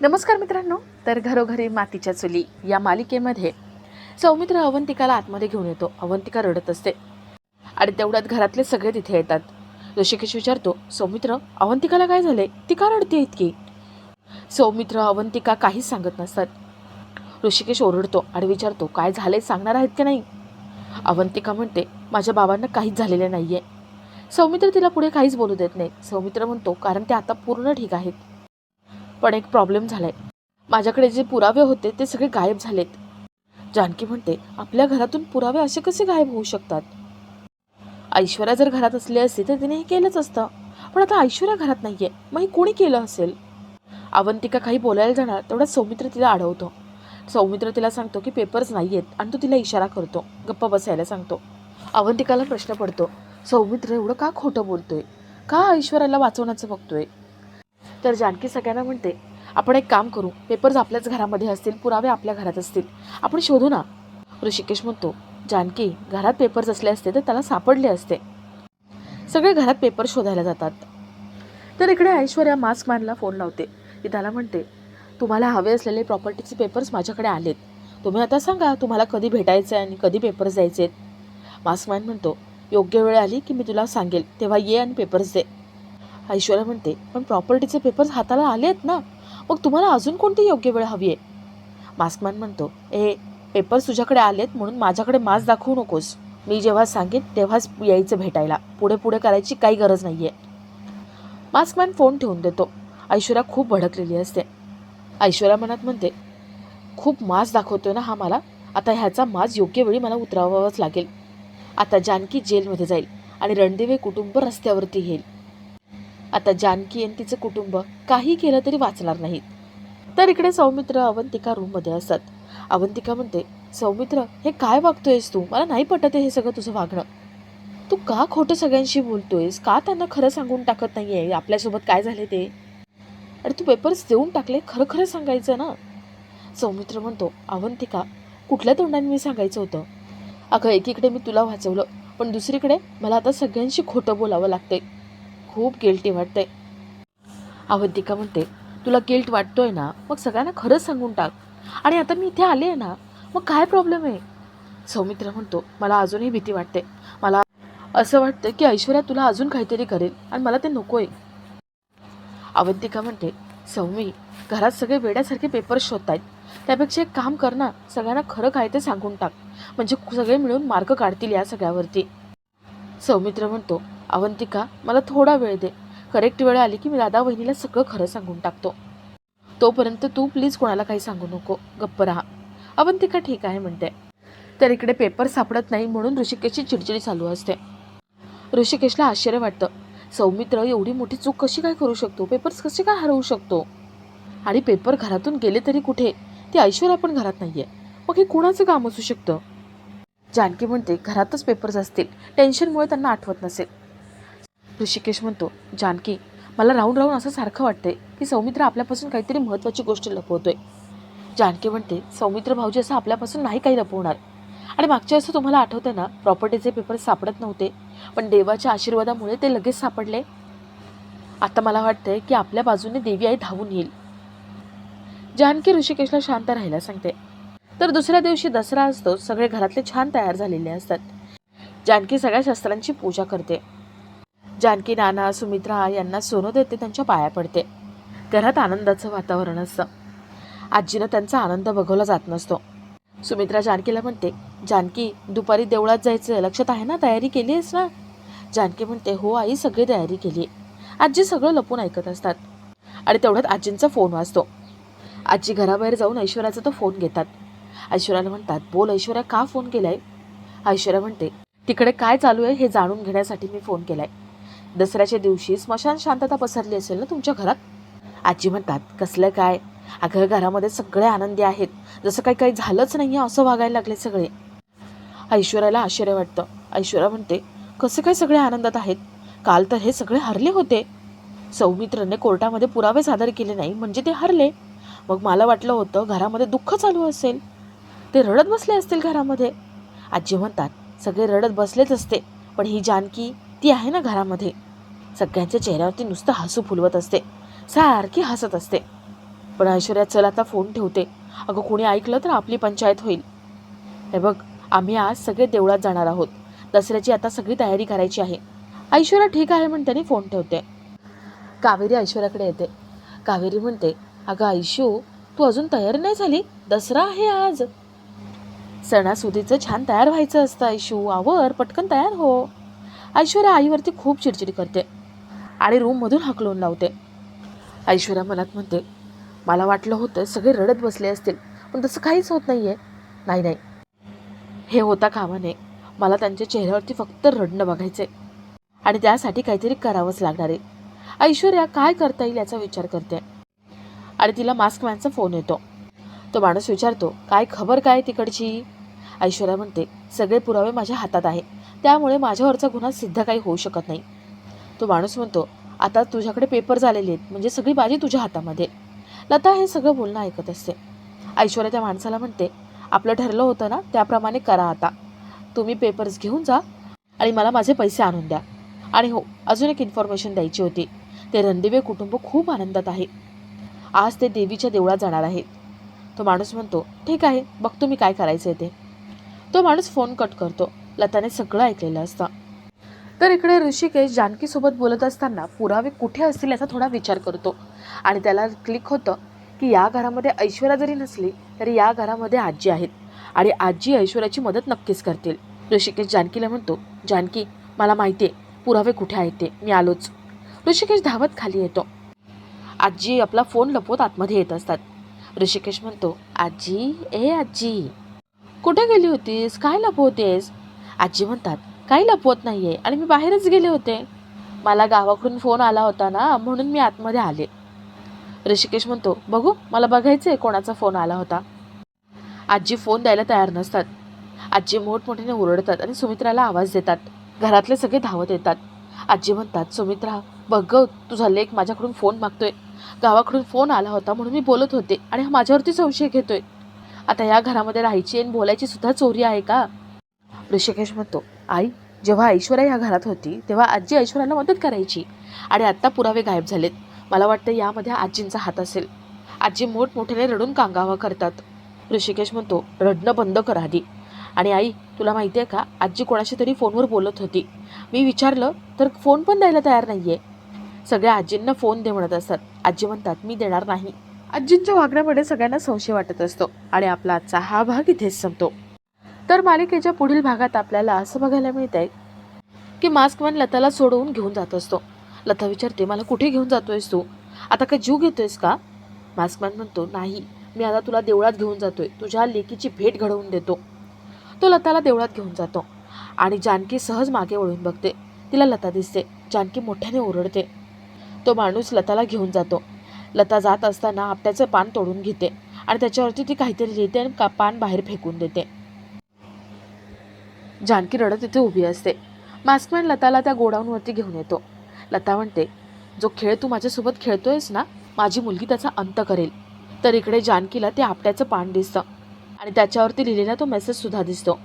नमस्कार मित्रांनो. तर घरोघरी मातीच्या चुली या मालिकेमध्ये सौमित्र अवंतिकाला आतमध्ये घेऊन येतो. अवंतिका रडत असते. आणि तेवढ्यात घरातले सगळे तिथे येतात. ऋषिकेश विचारतो सौमित्र अवंतिकाला काय झाले ती का रडते इतकी? सौमित्र अवंतिका काहीच सांगत नसतात. ऋषिकेश ओरडतो आणि विचारतो काय झाले सांगणार आहेत की नाही? अवंतिका म्हणते माझ्या बाबांना काहीच झालेले नाही आहे सौमित्र तिला पुढे काहीच बोलू देत नाही. सौमित्र म्हणतो कारण ते आता पूर्ण ठीक आहेत. पण एक प्रॉब्लेम झालाय. माझ्याकडे जे पुरावे होते ते सगळे गायब झालेत. जानकी म्हणते आपल्या घरातून पुरावे असे कसे गायब होऊ शकतात? ऐश्वर्या जर घरात असली असती तर तिने हे केलंच असतं. पण आता ऐश्वर्या घरात नाहीये. मग हे कोणी केलं असेल? अवंतिका काही बोलायला जाणार तेवढा सौमित्र तिला अडवतो सौमित्र तिला सांगतो की पेपर्स नाही आहेत आणि तो तिला इशारा करतो. गप्पा बसायला सांगतो. अवंतिकाला प्रश्न पडतो सौमित्र एवढं का खोटं बोलतोय? का ऐश्वर्याला वाचवण्याचं बघतोय? तर जानकी सगळ्यांना म्हणते आपण एक काम करू पेपर्स आपल्याच घरामध्ये असतील पुरावे आपल्या घरात असतील. आपण शोधू ना. ऋषिकेश म्हणतो जानकी घरात पेपर्स असले असते तर त्याला सापडले असते. सगळे घरात पेपर शोधायला जातात. तर इकडे ऐश्वर्या मास्क मॅनला फोन लावते. ती त्याला म्हणते तुम्हाला हवे असलेले प्रॉपर्टीचे पेपर्स माझ्याकडे आलेत. तुम्ही आता सांगा तुम्हाला कधी भेटायचं आहे आणि कधी पेपर्स द्यायचे आहेत मास्कमॅन म्हणतो योग्य वेळ आली की मी तुला सांगेल तेव्हा ये आणि पेपर्स दे. ऐश्वर्या म्हणते पण प्रॉपर्टीचे पेपर्स हाताला आले आहेत ना? मग तुम्हाला अजून कोणती योग्य वेळ हवी आहे? मास्कमॅन म्हणतो ए पेपर्स तुझ्याकडे आलेत म्हणून माझ्याकडे मास्क दाखवू नकोस. मी जेव्हा सांगेन तेव्हाच यायचं भेटायला. पुढे पुढे करायची काही गरज नाही आहे मास्कमॅन फोन ठेवून देतो. ऐश्वर्या खूप भडकलेली असते. ऐश्वर्या मनात म्हणते खूप मास दाखवतोय ना हा मला? आता ह्याचा मास योग्य वेळी मला उतरावावाच लागेल. आता जानकी जेलमध्ये जाईल आणि रणदिवे कुटुंब रस्त्यावरती येईल. आता जानकी आणि तिचं कुटुंब काही केलं तरी वाचणार नाहीत. तर इकडे सौमित्र अवंतिका रूममध्ये असतात अवंतिका म्हणते सौमित्र हे काय वागतोयस तू? मला नाही पटत आहे हे सगळं तुझं वागणं. तू का खोटं सगळ्यांशी बोलतोयस? का त्यांना खरं सांगून टाकत नाही आहे आपल्यासोबत काय झाले ते? अरे तू पेपर्स देऊन टाकले खरं खरं सांगायचं ना. सौमित्र म्हणतो अवंतिका कुठल्या तोंडाने मी सांगायचं होतं? अगं एकीकडे मी तुला वाचवलं पण दुसरीकडे मला आता सगळ्यांशी खोटं बोलावं लागतंय. खूप गिल्टी वाटतंय. अवंतिका म्हणते तुला गिल्ट वाटतोय ना मग सगळ्यांना खरंच सांगून टाक. आणि आता मी इथे आले आहे ना मग काय प्रॉब्लेम आहे? सौमित्र म्हणतो मला अजूनही भीती वाटते. मला असं वाटतं की ऐश्वर्या तुला अजून काहीतरी करेल आणि मला ते नको आहे अवंतिका म्हणते सौमी घरात सगळे वेड्यासारखे पेपर शोधतायत. त्यापेक्षा एक काम कर ना सगळ्यांना खरं काय ते सांगून टाक. म्हणजे सगळे मिळून मार्क काढतील या सगळ्यावरती. सौमित्र म्हणतो अवंतिका मला थोडा वेळ दे. करेक्ट वेळ आली की मी दादा वहिनीला सगळं खरं सांगून टाकतो. तोपर्यंत तू प्लीज कोणाला काही सांगू नको. गप्प राहा. अवंतिका ठीक आहे म्हणते. तर इकडे पेपर सापडत नाही म्हणून ऋषिकेशची चिडचिडी चालू असते. ऋषिकेशला आश्चर्य वाटतं. सौमित्र एवढी मोठी चूक कशी काय करू शकतो? पेपर्स कसे काय हरवू शकतो? आणि पेपर घरातून गेले तरी कुठे? ती ऐश्वर्या पण घरात नाही आहे मग हे कुणाचं काम असू शकतं? जानकी म्हणते घरातच पेपर्स असतील. टेन्शनमुळे त्यांना आठवत नसेल. ऋषिकेश म्हणतो जानकी मला राहून राहून असं सारखं वाटतंय की सौमित्र आपल्यापासून काहीतरी महत्त्वाची गोष्ट लपवतोय. जानकी म्हणते सौमित्र भाऊजी असं आपल्यापासून नाही काही लपवणार. आणि मागच्या असं तुम्हाला आठवतं ना प्रॉपर्टीचे पेपर सापडत नव्हते पण देवाच्या आशीर्वादामुळे ते लगेच सापडले. आता मला वाटतंय की आपल्या बाजूने देवी आई धावून येईल. जानकी ऋषिकेशला शांत राहायला सांगते तर दुसऱ्या दिवशी दसरा असतो सगळे घरातले छान तयार झालेले असतात. जानकी सगळ्या शस्त्रांची पूजा करते. जानकी नाना सुमित्रा यांना सोनं देते त्यांच्या पाया पडते. घरात आनंदाचं वातावरण असतं. आजीनं त्यांचा आनंद बघवला जात नसतो. सुमित्रा जानकीला म्हणते जानकी दुपारी देवळात जायचं लक्षात आहे ना? तयारी केली आहेस ना? जानकी म्हणते हो आई सगळी तयारी केली आजी सगळं लपून ऐकत असतात. आणि तेवढ्यात आजींचा फोन वाजतो. आजी घराबाहेर जाऊन ऐश्वर्याचा तो फोन घेतात. ऐश्वर्याला म्हणतात बोल ऐश्वर्या का फोन केलाय? ऐश्वर्या म्हणते तिकडे काय चालू आहे हे जाणून घेण्यासाठी मी फोन केलाय. दसऱ्याच्या दिवशी स्मशान शांतता पसरली असेल ना तुमच्या घरात? आजी म्हणतात कसलं काय? अगं घरामध्ये सगळे आनंदी आहेत. जसं काही काही झालंच नाही आहे असं वागायला लागले सगळे. ऐश्वर्याला आश्चर्य वाटतं. ऐश्वर्या म्हणते कसे काय सगळे आनंदात आहेत? काल तर हे सगळे हरले होते. सौमित्रने कोर्टामध्ये पुरावे सादर केले नाही म्हणजे ते हरले. मग मला वाटलं होतं घरामध्ये दुःख चालू असेल. ते रडत बसले असतील घरामध्ये. आजी म्हणतात सगळे रडत बसलेच असते पण ही जानकी ती आहे ना घरामध्ये. सगळ्यांच्या चेहऱ्यावरती नुसतं हसू फुलवत असते सारखी हसत असते. पण ऐश्वर्या चल आता फोन ठेवते. अगं कोणी ऐकलं तर आपली पंचायत होईल. हे बघ आम्ही आज सगळे देवळात जाणार आहोत. दसऱ्याची आता सगळी तयारी करायची आहे. ऐश्वर्या ठीक आहे म्हणते फोन ठेवते. कावेरी ऐश्वर्याकडे येते. कावेरी म्हणते अगं ऐशू तू अजून तयार नाही झाली? दसरा आहे आज. सणासुदीचं छान तयार व्हायचं असतं ऐशू आवर पटकन तयार हो. ऐश्वर्या आईवरती खूप चिडचिड करते आणि रूममधून हकलून लावते. ऐश्वर्या मनात म्हणते मला वाटलं होतं सगळे रडत बसले असतील पण तसं काहीच होत नाही आहे नाही नाही. हे होता कामा नये मला त्यांच्या चेहऱ्यावरती फक्त रडणं बघायचे आणि त्यासाठी काहीतरी करावंच लागणार आहे. ऐश्वर्या काय करता येईल याचा विचार करते. आणि तिला मास्कमॅनचा फोन येतो. तो माणूस विचारतो काय खबर काय तिकडची? ऐश्वर्या म्हणते सगळे पुरावे माझ्या हातात आहे. त्यामुळे माझ्यावरचा गुन्हा सिद्ध काही होऊ शकत नाही. तो माणूस म्हणतो आता तुझ्याकडे पेपर झालेले आहेत म्हणजे सगळी बाजी तुझ्या हातामध्ये. लता हे सगळं बोलणं ऐकत असते. ऐश्वर्या त्या माणसाला म्हणते आपलं ठरलं होतं ना त्याप्रमाणे करा आता. तुम्ही पेपर्स घेऊन जा आणि मला माझे पैसे आणून द्या. आणि हो अजून एक इन्फॉर्मेशन द्यायची होती. ते रणदिवे कुटुंब खूप आनंदात आहे. आज ते देवीच्या देवळात जाणार आहेत. तो माणूस म्हणतो ठीक आहे बघतो मी काय करायचं आहे ते. तो माणूस फोन कट करतो. लताने सगळं ऐकलेलं असतं. तर इकडे ऋषिकेश जानकीसोबत बोलत असताना पुरावे कुठे असतील याचा थोडा विचार करतो. आणि त्याला क्लिक होतं की या घरामध्ये ऐश्वर्या जरी नसली तरी या घरामध्ये आजी आहेत. आणि आजी ऐश्वर्याची मदत नक्कीच करतील. ऋषिकेश जानकीला म्हणतो जानकी मला माहिती आहे पुरावे कुठे आहेत ते? मी आलोच. ऋषिकेश धावत खाली येतो. आजी आपला फोन लपवत आतमध्ये येत असतात. ऋषिकेश म्हणतो आजी ए आजी कुठे गेली होतीस? काय लपवतेस? आजी म्हणतात काही लपवत आहे आणि मी बाहेरच गेले होते. मला गावाकडून फोन आला होता ना म्हणून मी आतमध्ये आले. ऋषिकेश म्हणतो बघू मला बघायचं आहे कोणाचा फोन आला होता. आजी फोन द्यायला तयार नसतात. आजी मोठमोठ्याने ओरडतात आणि सुमित्राला आवाज देतात. घरातले सगळे धावत येतात. आजी म्हणतात सुमित्रा बघ ग तुझा लेख माझ्याकडून फोन मागतोय. गावाकडून फोन आला होता म्हणून मी बोलत होते आणि हा माझ्यावरती संशय घेतोय. आता या घरामध्ये राहायची आणि बोलायची सुद्धा चोरी आहे का? ऋषिकेश म्हणतो आई जेव्हा ऐश्वर्या या घरात होती तेव्हा आजी ऐश्वर्याला मदत करायची आणि आत्ता पुरावे गायब झालेत. मला वाटतं यामध्ये आजींचा हात असेल. आजी मोठमोठ्याने रडून कांगावा करतात. ऋषिकेश म्हणतो रडणं बंद कर आधी. आणि आई तुला माहिती आहे का आजी कोणाशी तरी फोनवर बोलत होती. मी विचारलं तर फोन पण द्यायला तयार नाही आहे सगळ्या आजींना फोन दे म्हणत असतात. आजी म्हणतात मी देणार नाही. आजींच्या वागण्यामध्ये सगळ्यांना संशय वाटत असतो आणि आपला आजचा हा भाग इथेच संपतो. तर मालिकेच्या पुढील भागात आपल्याला असं बघायला मिळत आहे की मास्कमॅन लताला सोडवून घेऊन जात असतो. लता विचारते मला कुठे घेऊन जातोयस तू? आता काय जीव घेतोयस का? मास्कमॅन म्हणतो नाही मी आता तुला देवळात घेऊन जातोय. तुझ्या लेकीची भेट घडवून देतो. तो लताला देवळात घेऊन जातो आणि जानकी सहज मागे वळून बघते. तिला लता दिसते. जानकी मोठ्याने ओरडते. तो माणूस लताला घेऊन जातो. लता जात असताना आपट्याचं पान तोडून घेते आणि त्याच्यावरती ती काहीतरी लिहिते आणि का पान बाहेर फेकून देते. जानकी रडत तिथे उभी असते. मास्कमॅन लताला त्या गोडाऊनवरती घेऊन येतो. लता म्हणते जो खेळ तू माझ्यासोबत खेळतोयस ना माझी मुलगी त्याचा अंत करेल. तर इकडे जानकीला ते आपट्याचं पान दिसतं आणि त्याच्यावरती लिहिलेला तो मेसेजसुद्धा दिसतो.